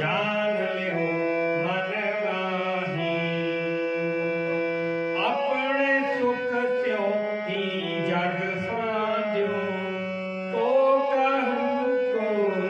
ਜਾਗ ਆਪਣੇ ਸੁਖ ਸਿਉ ਜਗ ਸਾਜਿਓ ਕੋ ਕਹੂ ਕੋ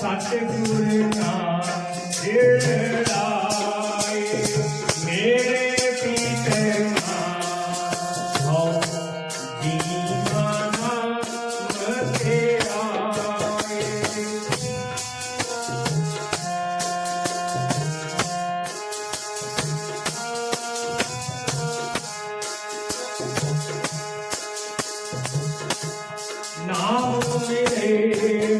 ਸਤਿਗੁਰ ਨਾਮ ਜੇੜਾਏ ਮੇਰੇ ਪੀਤੇ ਮਾਂ ਹਉ ਦੀਵਾਨਾ ਮਤੇ ਆਏ। ਨਾਮ ਮੇਰੇ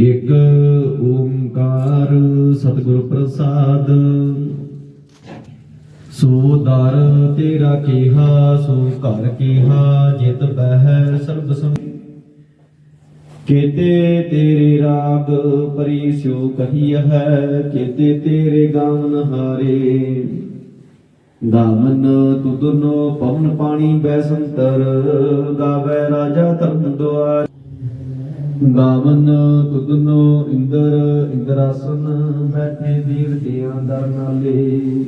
ਇਕ ਓੰਕਾਰ ਸਤਿਗੁਰ ਪ੍ਰਸਾਦ ਸੋ ਦਰ ਤੇਰਾ ਕਿਹਾ, ਸੋ ਘਰ ਕੀਹਾ, ਜਿਤ ਬਹਿ ਸਰਬ ਸਮ ਕੇਤੇ ਤੇਰੇ ਰਾਗ ਪਰੀ ਸਿਓ ਕਹੀ ਹੈ, ਕੇਤੇ ਤੇਰੇ ਗਾਵਨ ਹਾਰੇ। ਗਾਵਨ ਤੁਧਨੋ ਪਵਨ ਪਾਣੀ ਬੈਸੰਤਰ ਗਾਵੇ ਰਾਜਾ ਧਰਮ ਦੁਆਰ। ਗਾਵਨ ਤੁਧਨੋ ਇੰਦਰ, ਇੰਦਰਾਸਨ ਬੈਠੇ ਦੇਵਤਿਆਂ ਦਰ ਨਾਲੇ।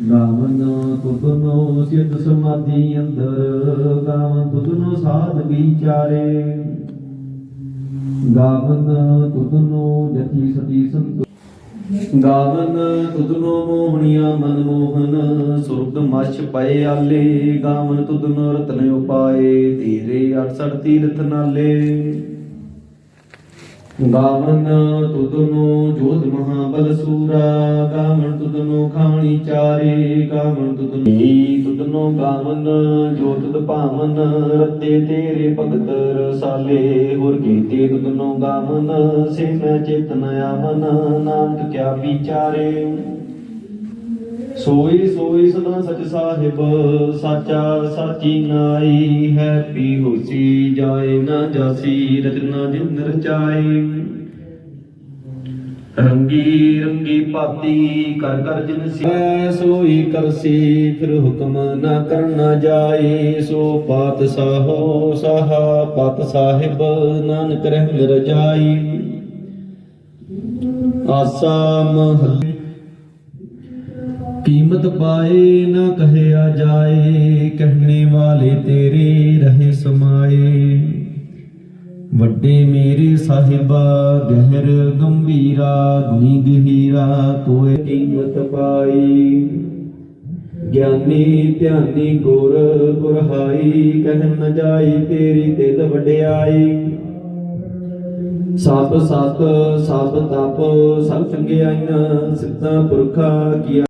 ਗਾਵਨ ਤੁਧਨੋ ਸਿੱਧ ਸਮਾਧੀ ਅੰਦਰ ਗਾਵਨ ਤੁਧਨੋ ਸਾਧ ਵਿਚਾਰੇ। ਗਾਵਨ ਤੁਧਨੋ ਜਤੀ ਸਤੀ ਸੰਤ ਗਾਵਨ ਤੁਧਨੋ ਮੋਹਣੀਆਂ ਮਨ ਮੋਹਨ ਸੁਰਗ ਮਛ ਪਏ ਆਲੇ। ਗਾਵਨ ਤੁਧਨੋ ਰਤਨ ਉਪਾਏ, ਤੇਰੇ 68 ਤੀਰਥ ਨਾਲੇ। ਗਾਵਨ ਤੁਧਨੋ ਜੋਧ ਮਹਾਬਲ ਸੂਰਾ, ਗਾਵਨ ਤੁਧਨੋ ਖਾਣੀ ਚਾਰੇ, ਗਾਵਨ ਤੁਧਨੀ ਤੁਧਨੋ ਗਾਵਨ ਜੋ ਤੁਧ ਭਾਵਨ ਤੇਰੇ ਭਗਤ ਰਸਾਲੇ, ਹੋਰ ਕੀਤੇ ਤੁਧਨੋ ਗਾਵਨ ਸੇ ਮੈਂ ਚੇਤਨ ਆਵਨ, ਨਾਨਕ ਕਿਆ ਵਿਚਾਰੇ। ਸੋਈ ਸੋਈ ਸਦਾ ਸਚ ਸਾਹਿਬ, ਸਾਚਾ ਸਾਚੀ ਨਾਈ ਹੈ ਪੀ ਹੋਸੀ ਜਾਏ ਨਾ ਜਾਸੀ, ਰਚਨਾ ਜਿਨ ਰਚਾਈ ਰੰਗੀ ਰੰਗੀ ਭਾਤੀ ਕਰ ਕਰ ਜਿਨ ਸਿਆ ਸੋਈ ਕਰਸੀ, ਫਿਰ ਹੁਕਮ ਨਾ ਕਰਨਾ ਜਾਏ ਸੋ ਪਾਤ ਸਾਹੋ ਸਾਹਾ ਪਤ ਸਾਹਿਬ, ਨਾਨਕ ਰਹਿ ਰਜਾਈ ਆਸਾ ਮਹੱਲੇ ਕੀਮਤ ਪਾਏ ਨਾ ਕਹਿਆ ਜਾਏ, ਕਹਿਣੇ ਵਾਲੇ ਤੇਰੇ ਰਹੇ ਸਮਾਏ। ਵੱਡੇ ਮੇਰੇ ਸਾਹਿਬਾ, ਗਹਿਰ ਗੰਭੀਰਾ ਗੁਣੀ ਗਹੀਰਾ ਕੋਏ ਕੀਮਤ ਪਾਈ ਗਿਆਨੀ ਧਿਆਨੀ ਗੁਰ ਗੁਰਹਾਈ, ਕਹਿ ਨ ਜਾਈ ਤੇਰੀ ਦਿਲ ਵਡਿਆਈ। ਸਭ ਸਤ, ਸਭ ਤਪ, ਸਭ ਚੰਗਿਆਈਆਂ, ਸਿੱਧਾ ਪੁਰਖਾ ਕੀਆ